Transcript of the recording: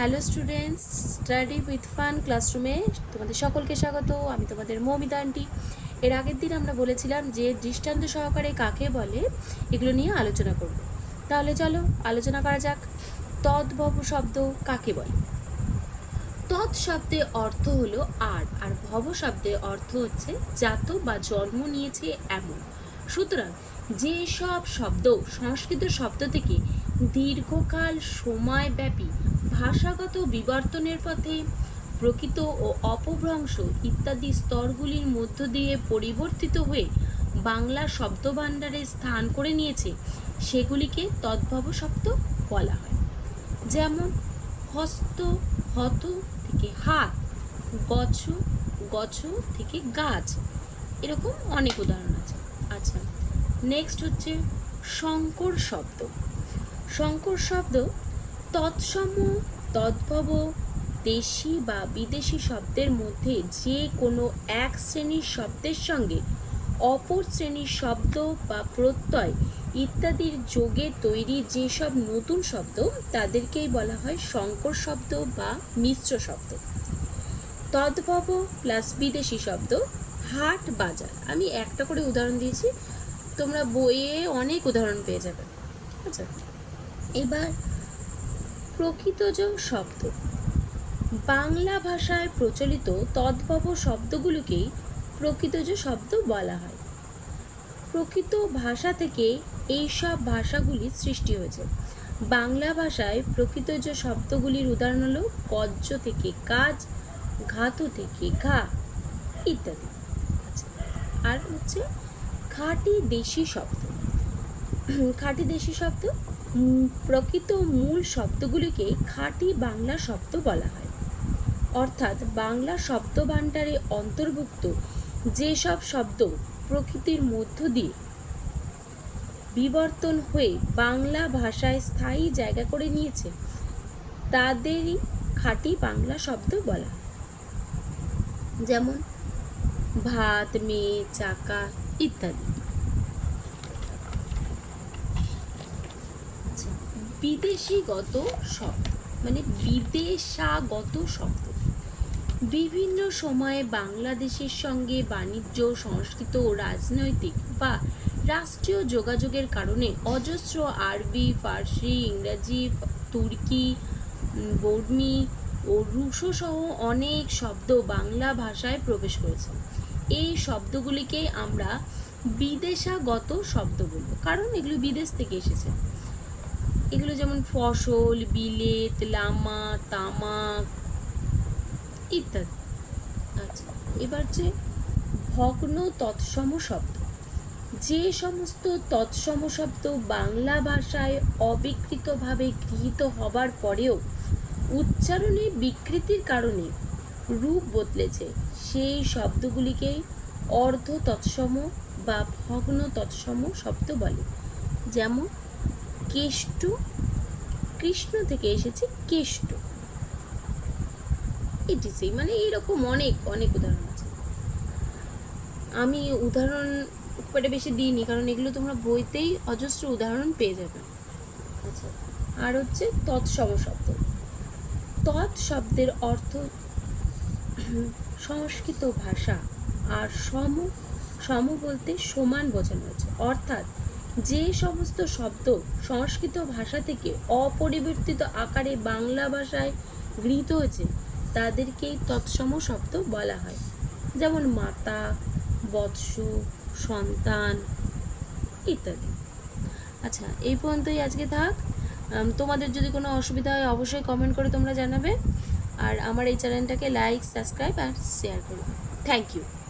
Hello students study with fun ক্লাসরুমে তোমাদের সকলকে স্বাগত। আমি তোমাদের মৌমিতা এর আগের দিন আমরা বলেছিলাম যে দৃষ্টান্ত সহকারে কাকে বলে, এগুলো নিয়ে আলোচনা করব। তাহলে চলো, আলোচনা করা যাক। তদ্ভব শব্দ কাকে বলে? তৎ শব্দের অর্থ হলো আর আর ভব শব্দের অর্থ হচ্ছে জাত বা জন্ম নিয়েছে এমন। সুতরাং যে সব শব্দ, সংস্কৃত শব্দ থেকে দীর্ঘকাল সময়ব্যাপী ভাষাগত বিবর্তনের পথে প্রকৃত ও অপভ্রংশ ইত্যাদি স্তরগুলির মধ্য দিয়ে পরিবর্তিত হয়ে বাংলা শব্দভাণ্ডারে স্থান করে নিয়েছে, সেগুলিকে তদ্ভব শব্দ বলা হয়। যেমন, হস্ত, হত থেকে হাত, গছ গছ থেকে গাছ, এরকম অনেক উদাহরণ আছে। আচ্ছা নেক্সট হচ্ছে শঙ্কর শব্দ। শঙ্কর শব্দ তৎসম, তদ্ভব, দেশি বা বিদেশি শব্দের মধ্যে যে কোনো এক শ্রেণির শব্দের সঙ্গে অপর শ্রেণির শব্দ বা প্রত্যয় ইত্যাদির যোগে তৈরি যেসব নতুন শব্দ, তাদেরকেই বলা হয় শঙ্কর শব্দ বা মিশ্র শব্দ। তদ্ভব প্লাস বিদেশি শব্দ, হাট বাজার। আমি একটা করে উদাহরণ দিয়েছি, তোমরা বইয়ে অনেক উদাহরণ পেয়ে যাবে। আচ্ছা এবার প্রকৃতজ শব্দ। বাংলা ভাষায় প্রচলিত তদ্ভব শব্দগুলোকেই প্রকৃতজ শব্দ বলা হয়। প্রকৃত ভাষা থেকে এই সব ভাষাগুলি সৃষ্টি হয়েছে। বাংলা ভাষায় প্রকৃতজ শব্দগুলির উদাহরণ হলো গজ্জ থেকে কাজ, ঘাতু থেকে ঘা ইত্যাদি। আর হচ্ছে খাঁটি দেশি শব্দ। খাঁটি দেশি শব্দ প্রকৃত মূল শব্দগুলিকে খাঁটি বাংলা শব্দ বলা হয়। অর্থাৎ বাংলা শব্দভাণ্ডারে অন্তর্ভুক্ত যেসব শব্দ প্রকৃতির মধ্য দিয়ে বিবর্তন হয়ে বাংলা ভাষায় স্থায়ী জায়গা করে নিয়েছে, তাদেরই খাঁটি বাংলা শব্দ বলা যেমন, ভাত মেয়ে চাকা ইত্যাদি আচ্ছা, বিদেশিগত শব্দ মানে বিদেশাগত শব্দ। বিভিন্ন সময়ে বাংলাদেশের সঙ্গে বাণিজ্য, সংস্কৃত ও রাজনৈতিক বা রাষ্ট্রীয় যোগাযোগের কারণে অজস্র আরবি, ফার্সি, ইংরাজি, তুর্কি বর্মি ও রুশো সহ অনেক শব্দ বাংলা ভাষায় প্রবেশ করেছে। এই শব্দগুলিকে আমরা বিদেশাগত শব্দ বলব কারণ এগুলো বিদেশ থেকে এসেছে। এগুলো যেমন ফসল, বিলেত, লামা, তামাক ইত্যাদি। আচ্ছা এবার যে ভগ্ন তৎসম শব্দ। যে সমস্ত তৎসম শব্দ বাংলা ভাষায় অবিকৃতভাবে গৃহীত হবার পরেও উচ্চারণে বিকৃতির কারণে রূপ বদলেছে, সেই শব্দগুলিকে অর্ধ তৎসম বা ভগ্ন তৎসম শব্দ বলে। যেমন কেষ্ট, কৃষ্ণ থেকে এসেছে কেষ্ট। ইটিসি মানে এরকম অনেক অনেক উদাহরণ আছে। আমি উদাহরণ খুব বেশি দিইনি, কারণ এগুলো তোমরা বইতেই অজস্র উদাহরণ পেয়ে যাবে। আচ্ছা আর হচ্ছে তৎসম শব্দ। তৎ শব্দের অর্থ সংস্কৃত ভাষা, আর সম সম বলতে সমান বোঝানো হয়েছে। অর্থাৎ যে সমস্ত শব্দ সংস্কৃত ভাষা থেকে অপরিবর্তিত আকারে বাংলা ভাষায় গৃহীত হয়েছে, তাদেরকেই তৎসম শব্দ বলা হয়। যেমন মাতা, বৎস, সন্তান ইত্যাদি। আচ্ছা এই পর্যন্তই আজকে থাক। তোমাদের যদি কোনো অসুবিধা হয় অবশ্যই কমেন্ট করে তোমরা জানাবে। আর আমার এই চ্যানেলটাকে লাইক সাবস্ক্রাইব আর শেয়ার করবে। Thank you